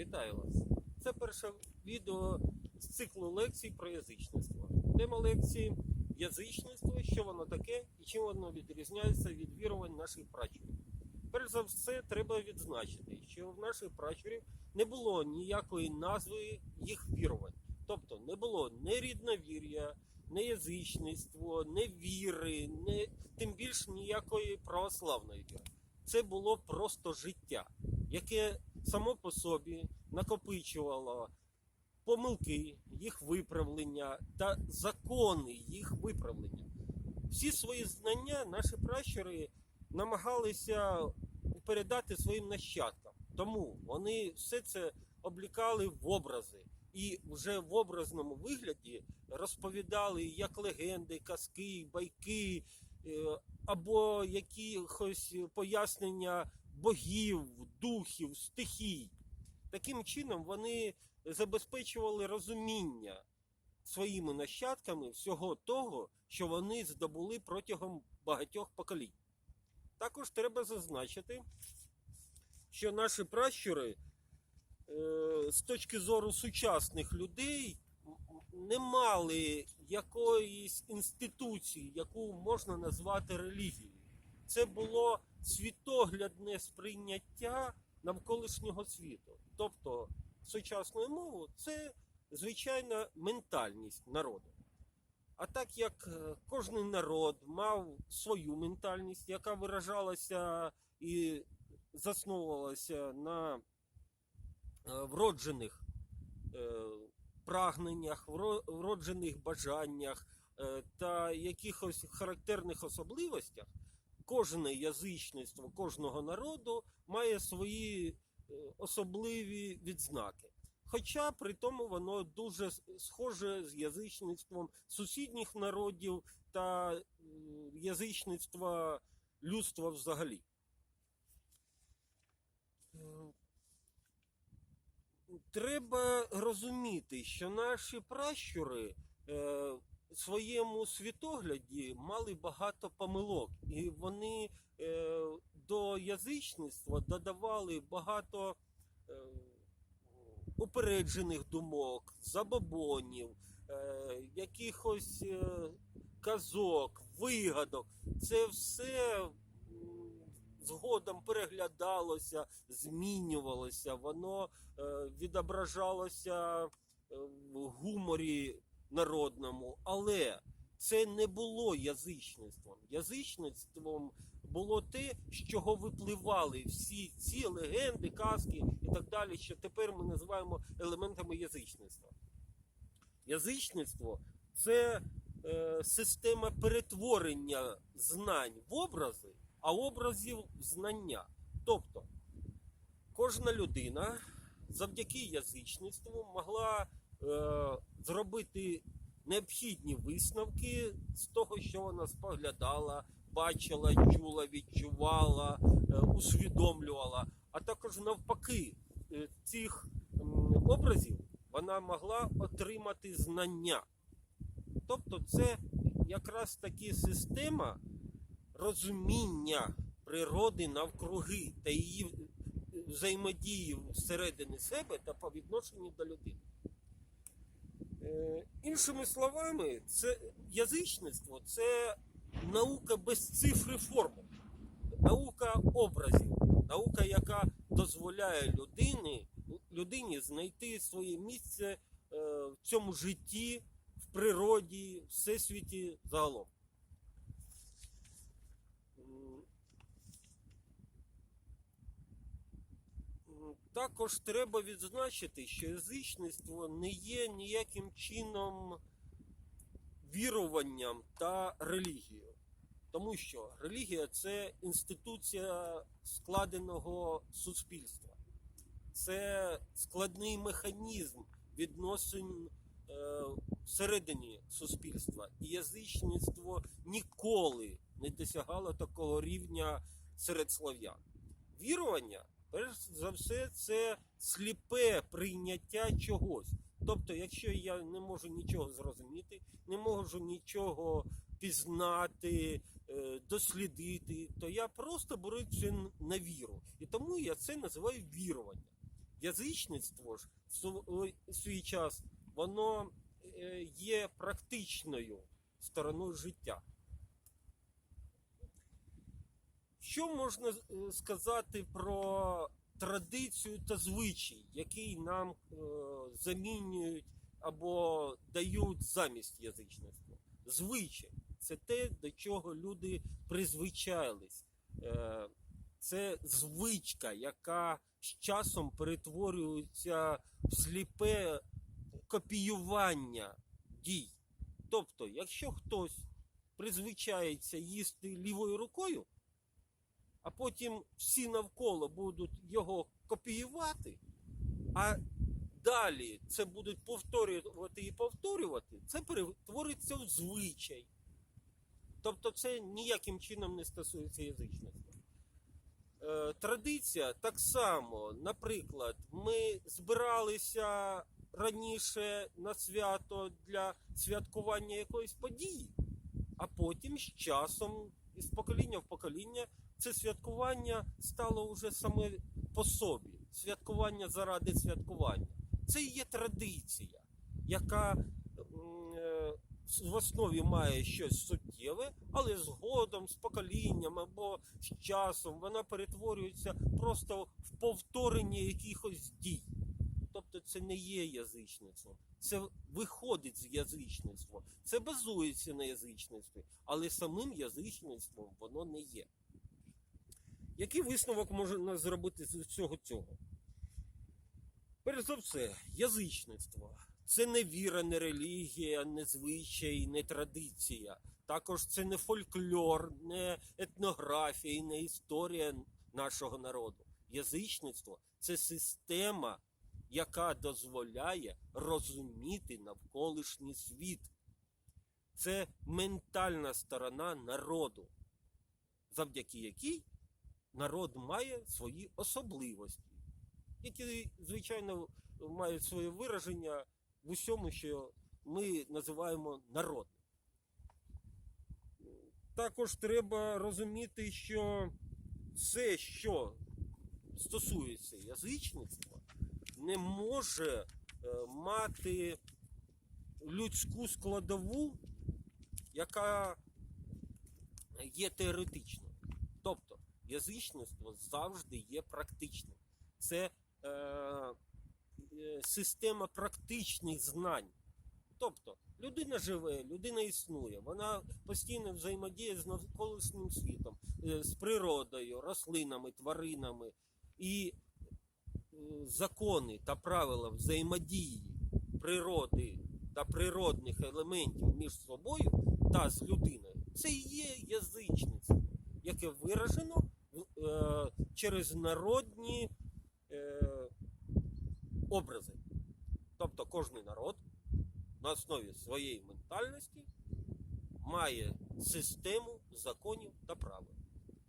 Вітаю вас! Це перше відео з циклу лекцій про язичництво. Тема лекції язичництво, що воно таке і чим воно відрізняється від вірувань наших пращурів. Перш за все, треба відзначити, що в наших пращурів не було ніякої назви їх вірувань. Тобто не було ні рідновір'я, ні язичництво, ні віри, ні, тим більш ніякої православної віри. Це було просто життя, яке само по собі накопичувало помилки, їх виправлення та закони їх виправлення. Всі свої знання наші пращури намагалися передати своїм нащадкам. Тому вони все це облікали в образи і вже в образному вигляді розповідали як легенди, казки, байки е, або якихось пояснення богів, духів, стихій. Таким чином вони забезпечували розуміння своїми нащадками всього того, що вони здобули протягом багатьох поколінь. Також треба зазначити, що наші пращури е, з точки зору сучасних людей не мали якоїсь інституції, яку можна назвати релігією. Це було світоглядне сприйняття навколишнього світу. Тобто, сучасною мовою це звичайна ментальність народу. А так як е, кожен народ мав свою ментальність, яка виражалася і засновувалася на е, вроджених е, прагненнях, вроджених бажаннях та якихось характерних особливостях, кожне язичництво кожного народу має свої е, особливі відзнаки. Хоча при тому воно дуже схоже з язичництвом сусідніх народів та е, язичництва людства взагалі. Е, Треба розуміти, що наші пращури своєму світогляді мали багато помилок, і вони е, до язичництва додавали багато е, упереджених думок, забобонів, е, якихось е, казок, вигадок. Це все згодом переглядалося, змінювалося, воно відображалося в гуморі народному, але це не було язичництвом. Язичництвом було те, з чого випливали всі ці легенди, казки і так далі, що тепер ми називаємо елементами язичництва. Язичництво це е, система перетворення знань в образи, а образів в знання. Тобто кожна людина завдяки язичництву могла зробити необхідні висновки з того, що вона споглядала, бачила, чула, відчувала, е, усвідомлювала, а також навпаки е, цих образів вона могла отримати знання. Тобто, це якраз таки система розуміння природи навкруги та її взаємодії всередині себе та по відношенню до людини. Е, іншими словами, це язичництво це наука без цифри формул, наука образів, наука, яка дозволяє людині, людині знайти своє місце е, в цьому житті, в природі, всесвіті загалом. Також треба відзначити, що язичництво не є ніяким чином віруванням та релігією. Тому що релігія це інституція складеного суспільства, це складний механізм відносин е, всередині суспільства. І язичництво ніколи не досягало такого рівня серед слов'ян. Вірування, перш за все, це сліпе прийняття чогось. Тобто, якщо я не можу нічого зрозуміти, не можу нічого пізнати, е, дослідити, то я просто беру це на віру. І тому я це називаю вірування. Язичництво ж в свій час воно е, є практичною стороною життя. Що можна е, сказати про традицію та звичай, який нам е, замінюють або дають замість язичництва? Звичай це те, до чого люди призвичайлись. Е, це звичка, яка з часом перетворюється в сліпе копіювання дій. Тобто, якщо хтось призвичається їсти лівою рукою, а потім всі навколо будуть його копіювати, а далі це будуть повторювати і повторювати, це перетвориться в звичай. Тобто це ніяким чином не стосується язичництва. Е, традиція так само, наприклад, ми збиралися раніше на свято для святкування якоїсь події, а потім з часом, із покоління в покоління, це святкування стало вже саме по собі. Святкування заради святкування. Це і є традиція, яка е, в основі має щось суттєве, але згодом з поколінням або з часом вона перетворюється просто в повторення якихось дій. Тобто це не є язичництво, це виходить з язичництва, це базується на язичництві, але самим язичництвом воно не є. Який висновок можна зробити з всього цього? Перш за все, язичництво це не віра, не релігія, не звичай, не традиція. Також це не фольклор, не етнографія, не історія нашого народу. Язичництво це система, яка дозволяє розуміти навколишній світ. Це ментальна сторона народу, завдяки якій народ має свої особливості, які, звичайно, мають своє вираження в усьому, що ми називаємо народним. Також треба розуміти, що все, що стосується язичництва, не може е, мати людську складову, яка є теоретичною. Язичництво завжди є практичним. Це е, е, система практичних знань. Тобто людина живе, людина існує, вона постійно взаємодіє з навколишнім світом, е, з природою, рослинами, тваринами. І е, закони та правила взаємодії природи та природних елементів між собою та з людиною це і є язичництво, яке виражено через народні е, образи. Тобто кожний народ на основі своєї ментальності має систему законів та правил.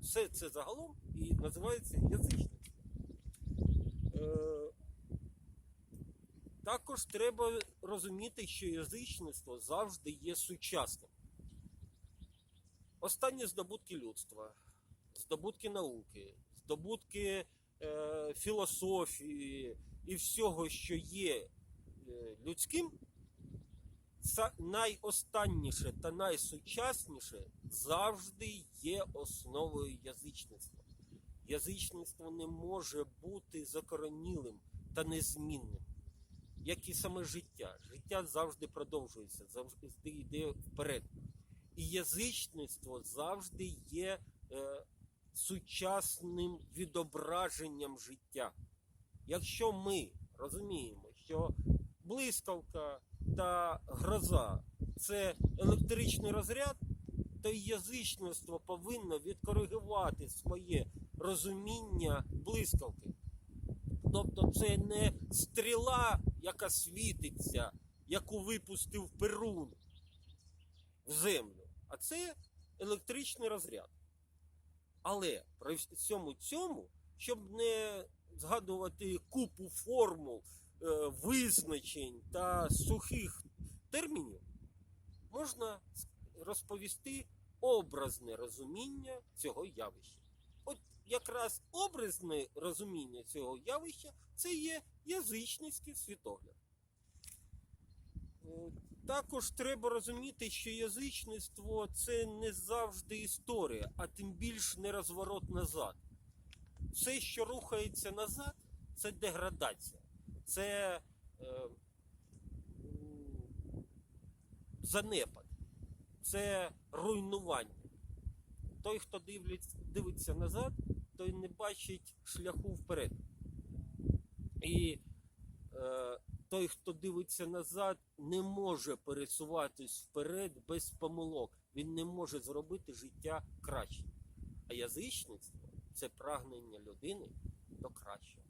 Все це загалом і називається язичництво. Е, також треба розуміти, що язичництво завжди є сучасним. Останні здобутки людства, здобутки науки, здобутки е, філософії і всього, що є е, людським, са- найостанніше та найсучасніше завжди є основою язичництва. Язичництво не може бути закоронілим та незмінним, як і саме життя. Життя завжди продовжується, завжди йде вперед. І язичництво завжди є е, сучасним відображенням життя. Якщо ми розуміємо, що блискавка та гроза це електричний розряд, то язичництво повинно відкоригувати своє розуміння блискавки. Тобто це не стріла, яка світиться, яку випустив Перун в землю, а це електричний розряд. Але при всьому цьому, щоб не згадувати купу формул, е, визначень та сухих термінів, можна розповісти образне розуміння цього явища. От якраз образне розуміння цього явища це є язичницький світогляд. Також треба розуміти, що язичництво це не завжди історія, а тим більш не розворот назад. Все, що рухається назад, це деградація, це е, занепад, це руйнування. Той, хто дивиться назад, той не бачить шляху вперед. І е, той, хто дивиться назад, не може пересуватись вперед без помилок. Він не може зробити життя кращим. А язичництво це прагнення людини до кращого.